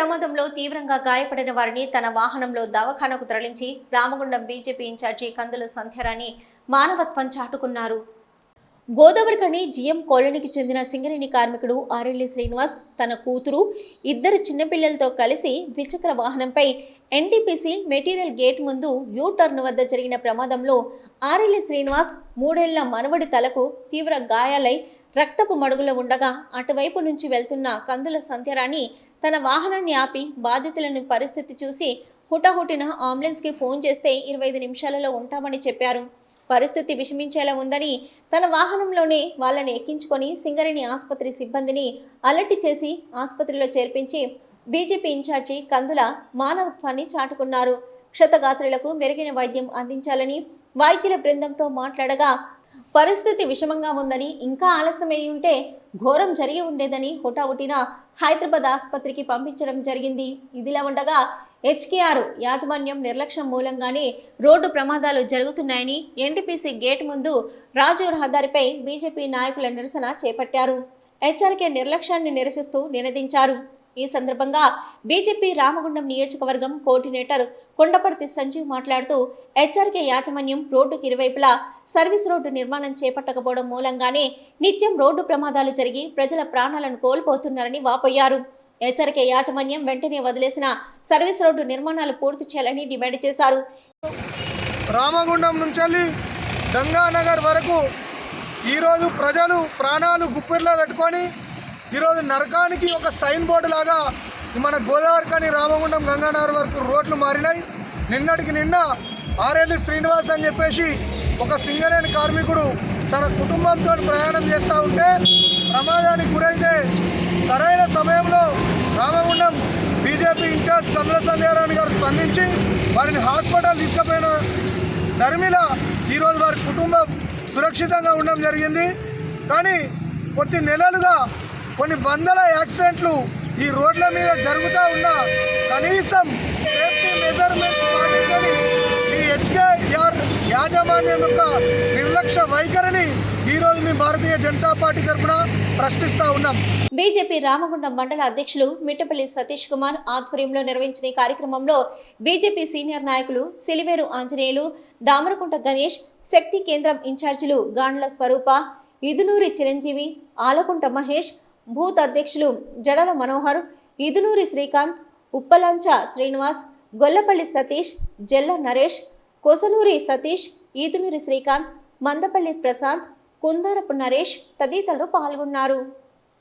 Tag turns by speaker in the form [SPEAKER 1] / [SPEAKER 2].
[SPEAKER 1] ప్రమాదంలో తీవ్రంగా గాయపడిన వారిని తన వాహనంలో దవాఖానకు తరలించి రామగుండం బీజేపీ ఇన్ఛార్జి కందుల సంధ్యారాణి మానవత్వం చాటుకున్నారు. గోదావరికని జిఎం కాలనీకి చెందిన సింగరేణి కార్మికుడు ఆరెల్లి శ్రీనివాస్ తన కూతురు ఇద్దరు చిన్నపిల్లలతో కలిసి ద్విచక్ర వాహనంపై ఎన్టీపీసీ మెటీరియల్ గేట్ ముందు యూ టర్న్ వద్ద జరిగిన ప్రమాదంలో ఆరెల్లి శ్రీనివాస్ మూడేళ్ళ మనవడి తలకు తీవ్ర గాయాలై రక్తపు మడుగులో ఉండగా అటువైపు నుంచి వెళ్తున్న కందుల సంధ్యరాణి తన వాహనాన్ని ఆపి బాధితులను పరిస్థితి చూసి హుటాహుటిన అంబులెన్స్కి ఫోన్ చేస్తే ఇరవై ఐదు నిమిషాలలో ఉంటామని చెప్పారు. పరిస్థితి విషమించేలా ఉందని తన వాహనంలోనే వాళ్ళని ఎక్కించుకొని సింగరేణి ఆసుపత్రి సిబ్బందిని అలర్ట్ చేసి ఆసుపత్రిలో చేర్పించి బీజేపీ ఇన్ఛార్జి కందుల మానవత్వాన్ని చాటుకున్నారు. క్షతగాత్రులకు మెరుగైన వైద్యం అందించాలని వైద్యుల బృందంతో మాట్లాడగా పరిస్థితి విషమంగా ఉందని ఇంకా ఆలస్యమై ఉంటే ఘోరం జరిగి ఉండేదని హుటాహుటిన హైదరాబాద్ ఆసుపత్రికి పంపించడం జరిగింది. ఇదిలా ఉండగా హెచ్కేఆర్ యాజమాన్యం నిర్లక్ష్యం మూలంగానే రోడ్డు ప్రమాదాలు జరుగుతున్నాయని ఎన్టీపీసీ గేట్ ముందు రాజూర్ రహదారిపై బీజేపీ నాయకుల నిరసన చేపట్టారు. హెచ్ఆర్కే నిర్లక్ష్యాన్ని నిరసిస్తూ నినదించారు. ఈ సందర్భంగా బీజేపీ రామగుండం నియోజకవర్గం కోఆర్డినేటర్ కొండపర్తి సంజీవ్ మాట్లాడుతూ హెచ్ఆర్కే యాజమాన్యం రోడ్డుకి ఇరువైపులా సర్వీస్ రోడ్డు నిర్మాణం చేపట్టకపోవడం మూలంగానే నిత్యం రోడ్డు ప్రమాదాలు జరిగి ప్రజల ప్రాణాలను కోల్పోతున్నారని వాపోయారు. హెచ్చరిక యాజమాన్యం వెంటనే వదిలేసిన సర్వీస్ రోడ్డు నిర్మాణాలు పూర్తి చేయాలని డిమాండ్ చేశారు.
[SPEAKER 2] రామగుండం నుంచి గంగానగర్ వరకు ఈరోజు ప్రజలు ప్రాణాలు గుప్పిర్లో పెట్టుకొని ఈరోజు నరకానికి ఒక సైన్ బోర్డు లాగా మన గోదావరి కానీ రామగుండం గంగానగర్ వరకు రోడ్లు మారినాయి. నిన్నటికి నిన్న ఆరేళ్ళు శ్రీనివాస్ అని చెప్పేసి ఒక సింగరేణి కార్మికుడు తన కుటుంబంతో ప్రయాణం చేస్తూ ఉంటే ప్రమాదానికి గురైతే సరైన సమయంలో రామగుండం బీజేపీ ఇన్ఛార్జ్ కమల సంధ్యారాయణ గారు స్పందించి వారిని హాస్పిటల్ తీసుకుపోయిన ధర్మిల ఈరోజు వారి కుటుంబం సురక్షితంగా ఉండడం జరిగింది. కానీ కొద్ది నెలలుగా కొన్ని వందల యాక్సిడెంట్లు ఈ రోడ్ల మీద జరుగుతూ ఉన్నా కనీసం సేఫ్టీ మెజర్మెంట్ పాటించని ఈ హెచ్కేఆర్ యాజమాన్యం యొక్క నిర్లక్ష్య వైఖరిని ఈరోజు మీ భారతీయ జనతా పార్టీ తరఫున ప్రశ్నిస్తూ ఉన్నాం.
[SPEAKER 1] బీజేపీ రామగుండం మండల అధ్యక్షులు మిట్టపల్లి సతీష్ కుమార్ ఆధ్వర్యంలో నిర్వహించిన ఈ కార్యక్రమంలో బీజేపీ సీనియర్ నాయకులు సిలివేరు ఆంజనేయులు దామరకుంట గణేష్ శక్తి కేంద్రం ఇన్ఛార్జీలు గాండ్ల స్వరూప ఇదునూరి చిరంజీవి ఆలకుంట మహేష్ బూత్ అధ్యక్షులు జడల మనోహర్ ఇదునూరి శ్రీకాంత్ ఉప్పలంచ శ్రీనివాస్ గొల్లపల్లి సతీష్ జెల్ల నరేష్ కొసనూరి సతీష్ ఈదునూరి శ్రీకాంత్ మందపల్లి ప్రశాంత్ కుందారపు నరేష్ తదితరులు పాల్గొన్నారు.